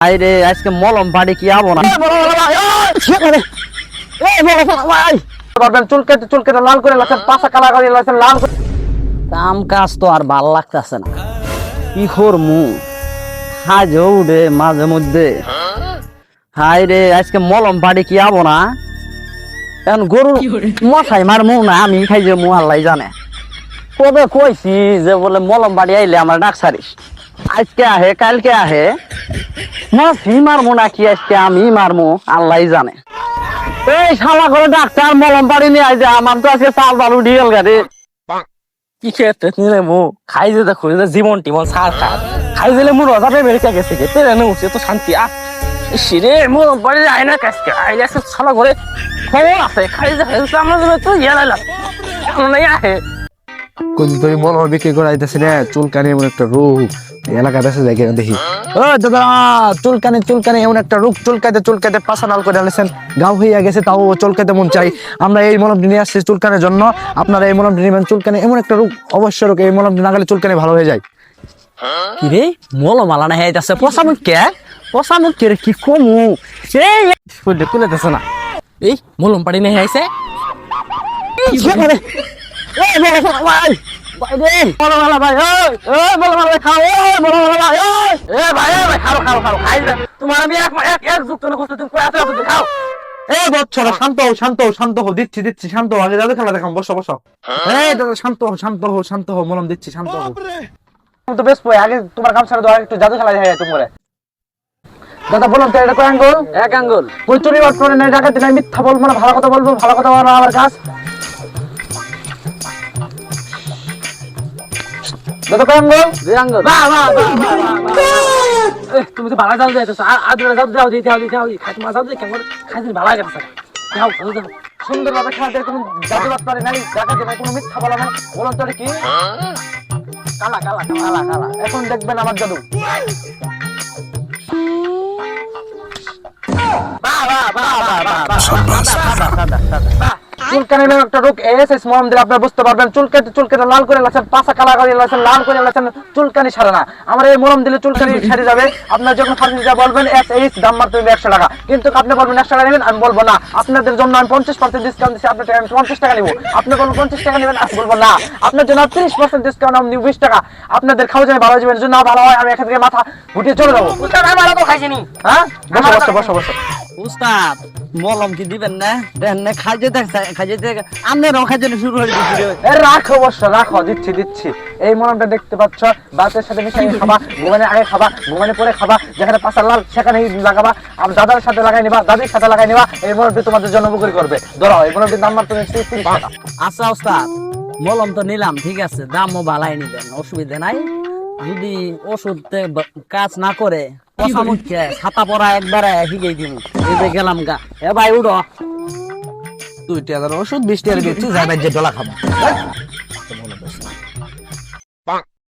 আরে আজকে মলম পাড়ি কি আবো না? পারবেন চুল কেটে চুল কেটে লাল করে পাশা কালা করে লাল কাম কাজ তো আর ভালো লাগতেছে না। কি মু হাজ উঠে মাঝে মধ্যে। হাই রে আজকে মলম পাড়ি কি আবো না? এখন গরু মশাই মার মু না আমি খাই যে মু আল্লাহ জানে। কবে কইছি যে বলে মলম বাড়ি আইলে আমার ডাক সারিস? আজকে আহে কালকে আহে। মাছি মারমু নাকি আজকে? আমি মারমু আল্লাহ জানে। এই শালা করে ডাক্তার মলম পাড়ি নিয়ে আইছে আমার তো আজকে চাল বালু ডিগেল গাড়ি কি খেতে নিলে মু? খাই যে দেখো জীবন টিমন সার খার। খাই দিলে মু রজা পেয়ে বেরিয়ে গেছে গে। তেরে নে উঠছে তো শান্তি আ সিরে মু বাড়ি যায় না কাজকে আইলে ছালা করে খবর আছে খাই যে আমরা তো ইয়া লাইলাম আহে। কোন মনে হয় বিক্রি করে আইতেছি না চুলকানি এমন একটা রোগ এলাকাতে আছে দেখি দেখি। ও দাদা চুলকানি চুলকানি এমন একটা রোগ চুলকাতে চুলকাতে পাশানাল করে আনেছেন। গাও হইয়া গেছে তাও চুলকাতে মন চাই। আমরা এই মলমটি নিয়ে আসছি চুলকানের জন্য। আপনারা এই মলমটি নেবেন চুলকানি এমন একটা রোগ অবশ্য রোগ এই মলমটি না গেলে চুলকানি ভালো হয়ে যায়। কি রে? মলম মালা না হেইতাছে পচা মুখ কে? পচা মুখ কে কি কমু? এই কুলে কুলে দেছে না। এই মলম পাড়ি নেই আইছে। ভাই ভাই রে ভাই ওই ওই বড় শালা ভাই খাও ওই বড় শালা ভাই ওই এ ভাই এ ভাই খাও খাও খাও খাই তোমার আমি এক এক এক যুক্ত না করতে তুমি এত এত খাও এই বচ্চরা শান্ত হও শান্ত হও শান্ত হও দিচ্ছি দিচ্ছি শান্ত হও আগে দাদা খেলা দেখাম বসো বসো এই দাদা শান্ত হও শান্ত হও শান্ত হও মলম দিচ্ছি শান্ত হও তুমি তো বেশ পয় আগে তোমার কাম ছাড়া দাও একটু জাদু খেলা দেখা যায় তোমার দাদা বলুন তো এটা কয় আঙ্গুল এক আঙ্গুল কোন চুরি বাট করে ডাকাতি নাই মিথ্যা বলব না ভালো কথা বলব ভালো কথা বলব আমার কাজ দাদা বাহ বাহ তুমি তো ভালো জাল যাইতেছো আর আর দুটো জাল যাও দিতে হবে দিতে হবে খাই তোমার জাল দিয়ে কেমন খাই তুমি ভালো গেছে যাও যাও যাও সুন্দর ভাবে খেলা দিয়ে কোনো জাদু বাট করে নাই ডাকাতি নাই কোনো মিথ্যা বলা না বলুন তো কি কালা কালা কালা কালা এখন দেখবেন আমার জাদু বাহ বাহ বাহ বাহ বাহ বাহ চুলকানি নামে একটা রোগ এএসএস মলম দিলে আপনারা বুঝতে পারবেন চুল কেটে চুল কেটে লাল করে লাগাচ্ছেন পাশা কালা করে লাগাচ্ছেন লাল করে লাগাচ্ছেন চুলকানি সারে না। আমার এই মলম দিলে চুলকানি সারে যাবে। আপনার যখন ফার্নিচার বলবেন এস এইচ দাম হবে একশো টাকা। কিন্তু আপনি বলবেন একশো টাকা নেবেন আমি বলব না। আপনাদের জন্য আমি পঞ্চাশ পার্সেন্ট ডিসকাউন্ট দিচ্ছি আপনার টাকা আমি পঞ্চাশ টাকা নিবো। আপনি বলবেন পঞ্চাশ টাকা নেবেন আমি বলব না। আপনার জন্য তিরিশ পার্সেন্ট ডিসকাউন্ট আমি নিব বিশ টাকা। আপনাদের খাওয়া যাবে ভালো যাবে জন্য ভালো হয় আমি এখান থেকে মাথা গুটিয়ে চলে যাব। আমার তো খাইছিনি হ্যাঁ? বসো বসো বসো বসো। উস্তাদ মলম কি দিবেন না? দেন না খাইতে দেখ খাইতে দেখ। আমনেরও খাইতে শুরু রাখো রাখো দিচ্ছি দিচ্ছি। এই মলমটা দেখতে পাচ্ছ বাতের সাথে মিশিয়ে খাবা আগে খাবা পরে খাবা যেখানে পাশা লাল সেখানে লাগাবা আর দাদার সাথে লাগাই নিবা দাদির সাথে লাগাই নিবা এই মলমটি তোমাদের জন্য উপকারী করবে। ধরো এই মলমটির দাম মাত্র তিরিশ টাকা। আচ্ছা উস্তাদ মলম তো নিলাম ঠিক আছে দামও বালাই নিবেন অসুবিধা নাই। যদি ওষুধ কাজ না করে ছাতা পরা একবারে হিগেই দিব। এই যে গেলাম গা। এ ভাই উড়ো দুই টাকার ওষুধ বিশ টাকার বেচছি যাই যে ডলা খাব।